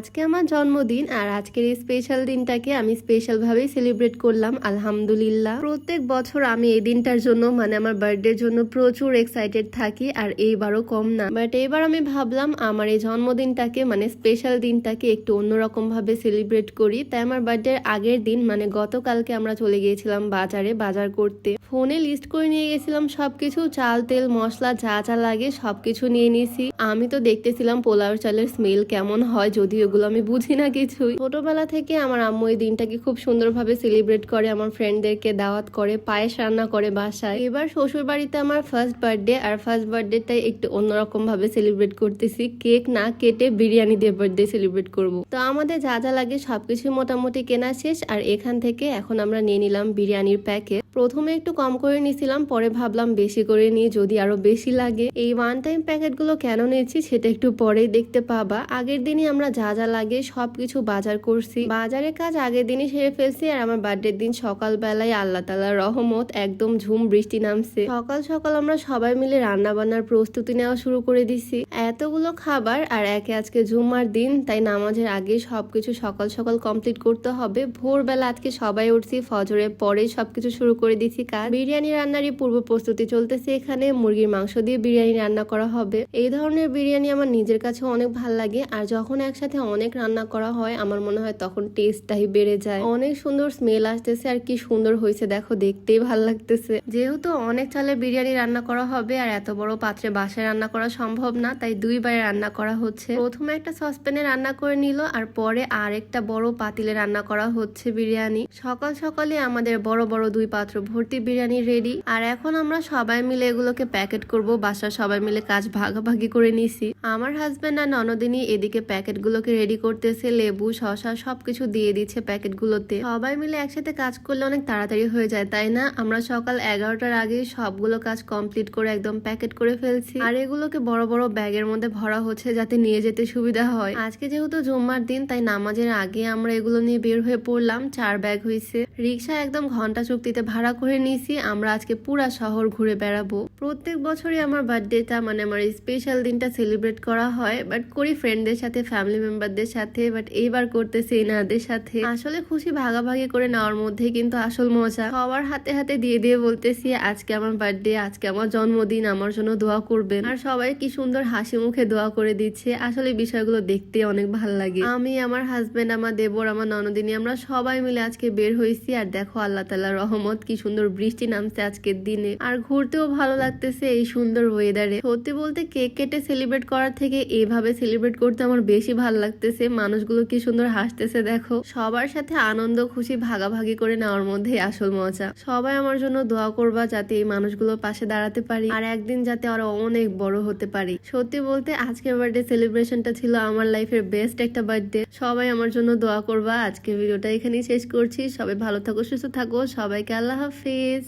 আজকে আমার জন্মদিন আর আজকের এই স্পেশাল দিনটাকে আমি স্পেশাল ভাবেই সেলিব্রেট করলাম, আলহামদুলিল্লাহ। প্রত্যেক বছর আমি এই দিনটার জন্য মানে আমার বার্থডের জন্য প্রচুর এক্সাইটেড থাকি আর এইবারও কম না। বাট এবার আমি ভাবলাম আমার এই জন্মদিনটাকে মানে স্পেশাল দিনটাকে একটু অন্যরকম ভাবে সেলিব্রেট করি। তাই আমার বার্থডের আগের দিন মানে গতকালকে আমরা চলে গিয়েছিলাম বাজারে, বাজার করতে। ফোনে লিস্ট করে নিয়ে গেছিলাম সবকিছু, চাল, তেল, মশলা, যা যা লাগে সবকিছু নিয়ে নিয়েছি আমি তো দেখতেছিলাম পোলাও চালের স্মেল কেমন হয় যদি ওগুলো আমি বুঝি না কিছুই। ছোটবেলা থেকে আমার আম্মু এই দিনটাকে খুব সুন্দরভাবে সেলিব্রেট করে, আমার ফ্রেন্ডদেরকে দাওয়াত করে, পায়েস রান্না করে বাসায়। এবার শ্বশুর বাড়িতে আমার ফার্স্ট বার্থডে আর ফার্স্ট বার্থডেটাই একটু অন্যরকম ভাবে সেলিব্রেট করতেছি। কেক না কেটে বিরিয়ানি দিয়ে বার্থডে সেলিব্রেট করব। তো আমাদের যা যা লাগে সবকিছু মোটামুটি কেনা শেষ আর এখান থেকে এখন আমরা নিয়ে নিলাম বিরিয়ানির প্যাকেট প্রথমে একটু কম করে নিয়েছিলাম, পরে ভাবলাম বেশি করে নিয়ে যদি আরও বেশি লাগে। এই ওয়ান টাইম প্যাকেটগুলো কেন নিয়েছি সেটা একটু পরেই দেখতে পাবা। আগের দিনই আমরা যা লাগে, সবকিছু বাজার করছি। বাজারের কাজ আগের দিনই সেরে ফেলছি আর আমার বার্থডের দিন সকালবেলায় আল্লাহ তালার রহমত একদম ঝুম বৃষ্টি নামছে। সকাল সকাল আমরা সবাই মিলে রান্না বান্নার প্রস্তুতি নেওয়া শুরু করে দিছি। এতগুলো খাবার আর একে আজকে জুম্মার দিন, তাই নামাজের আগে সবকিছু সকাল সকাল কমপ্লিট করতে হবে। ভোরবেলা আজকে সবাই উঠছি, ফজরের পরে সবকিছু শুরু করে দিছি কাজ। বিরিয়ানি রান্নারই পূর্ব প্রস্তুতি চলতেছে এখানে। মুরগির মাংস দিয়ে বিরিয়ানি রান্না করা হবে। এই ধরনের বিরিয়ানি আমার নিজের কাছে অনেক ভালো লাগে আর যখন একসাথে অনেক রান্না করা হয়। আমার মনে হয় তখন টেস্টটাই বেড়ে যায়। অনেক সুন্দর স্মেল আসতেছে আর কি সুন্দর হয়েছে। দেখো, দেখতেই ভালো লাগতেছে। যেহেতু অনেক চালের বিরিয়ানি রান্না করা হবে আর এত বড় পাত্রে বাসায় রান্না করা সম্ভব না, তাই দুইবারে রান্না করা হচ্ছে। প্রথমে একটা সসপ্যানে রান্না করে নিল আর পরে আর একটা বড় পাতিলে রান্না করা হচ্ছে বিরিয়ানি। সকাল সকালে আমাদের বড় বড় দুই পাত্র ভর্তি বিরিয়ানি রেডি আর এখন আমরা সবাই মিলে এগুলোকে প্যাকেট করব। বাসার সবাই মিলে কাজ ভাগাভাগি করে নিছি। আমার হাজবেন্ড আর ননদিনী এদিকে প্যাকেটগুলোকে রেডি করতেছে, লেবু, শসা সবকিছু দিয়ে দিচ্ছে প্যাকেটগুলোতে। সবাই মিলে একসাথে কাজ করলে অনেক তাড়াতাড়ি হয়ে যায়, তাই না? আমরা সকাল এগারোটার আগে সবগুলো কাজ কমপ্লিট করে একদম প্যাকেট করে ফেলছি। আর এগুলোকে বড় বড় ব্যাগের মধ্যে ভরা হচ্ছে যাতে নিয়ে যেতে সুবিধা হয়। আজকে যেহেতু জুম্মার দিন, তাই নামাজের আগে আমরা এগুলো নিয়ে বের হয়ে পড়লাম। চার ব্যাগ হয়েছে রিক্সা একদম ঘণ্টা চুক্তিতে ভাড়া করে নিয়েছি। আমরা আজকে পুরা শহর ঘুরে বেড়াবো। প্রত্যেক বছরই আমার বার্থডেটা মানে আমার স্পেশাল দিনটা সেলিব্রেট করা হয় বাট করি ফ্রেন্ডদের সাথে ফ্যামিলি মেম্বারদের সাথে বাট এইবার করতেছি এনাদের সাথে। আসলে খুশি ভাগাভাগি করে নেওয়ার মধ্যে কিন্তু আসল মজা। সবার হাতে হাতে দিয়ে দিয়ে বলতেছি, আজকে আমার বার্থডে, আজকে আমার জন্মদিন, আমার জন্য দোয়া করবেন। আর সবাই কি সুন্দর হাসি মুখে দোয়া করে দিচ্ছে। আসলে বিষয়গুলো দেখতে অনেক ভালো লাগে। আমি, আমার হাজবেন্ড আমার দেবর, আমার ননদিনী, আমরা সবাই মিলে আজকে বের হয়েছি। আর দেখো, আল্লাহ তাল্লাহ রহমত, কি সুন্দর বৃষ্টি নামছে আজকের দিনে। আর ঘুরতেও ভালো লাগতেছে এই সুন্দর ওয়েদারে সত্যি বলতে কেক কেটে সেলিব্রেট করার থেকে এইভাবে সেলিব্রেট করতে আমার বেশি ভালো লাগতেছে। মানুষগুলো কি সুন্দর হাসতেছে দেখো। সবার সাথে আনন্দ, খুশি, ভাগাভাগি করে নেওয়ার মধ্যে আসল মজা। সবাই আমার জন্য দোয়া করবা যাতে এই মানুষগুলোর পাশে দাঁড়াতে পারি আর একদিন যাতে আরও অনেক বড় হতে পারি। সত্যি বলতে আজকের বার্থডে সেলিব্রেশনটা ছিল আমার লাইফের বেস্ট একটা বার্থডে সবাই আমার জন্য দোয়া করবা। আজকে ভিডিওটা এখানেই শেষ করছি। সবাই ভালো থাকো, সুস্থ থাকো। সবাইকে আল্লাহ হাফিজ।